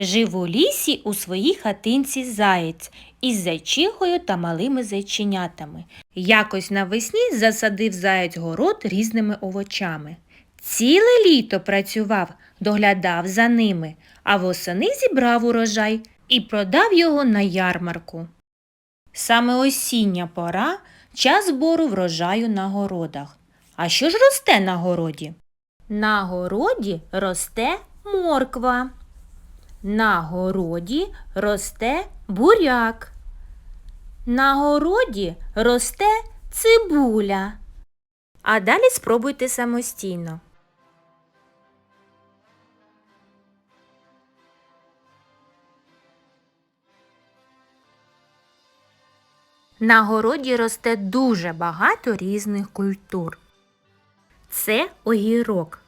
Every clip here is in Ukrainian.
Жив у лісі у своїй хатинці заєць із зайчихою та малими зайченятами. Якось навесні засадив заєць город різними овочами. Ціле літо працював, доглядав за ними, а восени зібрав урожай і продав його на ярмарку. Саме осіння пора час збору врожаю на городах. А що ж росте на городі? На городі росте морква. На городі росте буряк. На городі росте цибуля. А далі спробуйте самостійно. На городі росте дуже багато різних культур. Це огірок.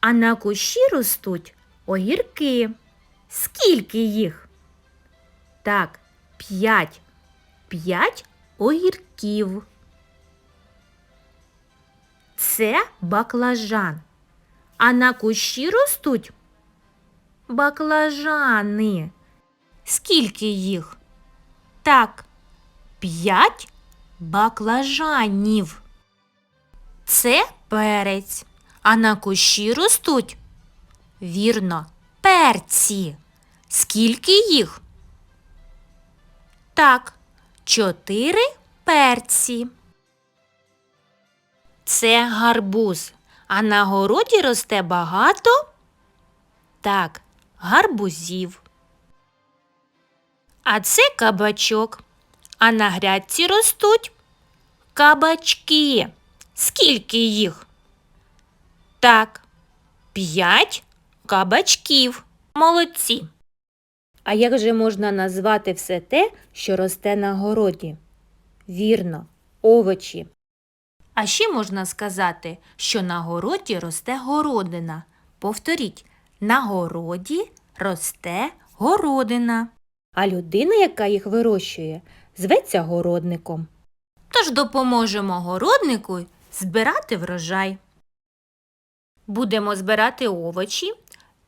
А на кущі ростуть огірки. Скільки їх? Так, п'ять. П'ять огірків. Це баклажан. А на кущі ростуть баклажани. Скільки їх? Так, п'ять баклажанів. Це перець. А на кущі ростуть? Вірно, перці. Скільки їх? Так, чотири перці. Це гарбуз. А на городі росте багато? Так, гарбузів. А це кабачок. А на грядці ростуть кабачки. Скільки їх? Так, п'ять кабачків. Молодці. А як же можна назвати все те, що росте на городі? Вірно, овочі. А ще можна сказати, що на городі росте городина. Повторіть, на городі росте городина. А людина, яка їх вирощує, зветься городником. Тож допоможемо городнику збирати врожай. Будемо збирати овочі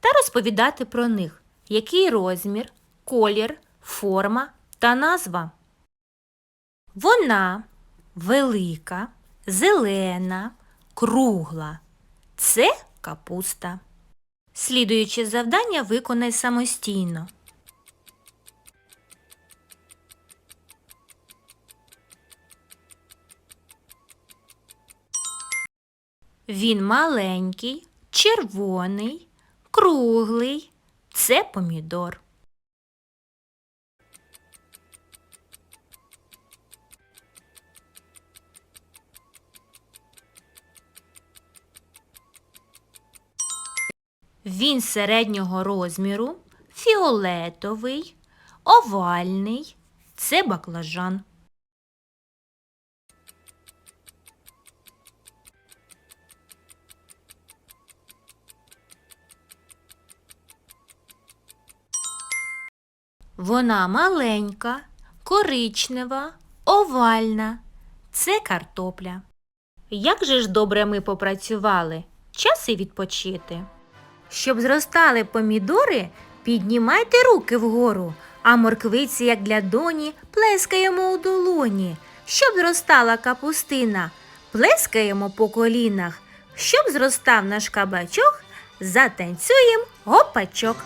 та розповідати про них, який розмір, колір, форма та назва. Вона велика, зелена, кругла. Це капуста. Слідуюче завдання виконай самостійно. Він маленький, червоний, круглий. Це помідор. Він середнього розміру, фіолетовий, овальний. Це баклажан. Вона маленька, коричнева, овальна. Це картопля. Як же ж добре ми попрацювали? Час і відпочити. Щоб зростали помідори, піднімайте руки вгору, а морквиці, як для доні, плескаємо у долоні. Щоб зростала капустина, плескаємо по колінах. Щоб зростав наш кабачок, затанцюєм гопачок.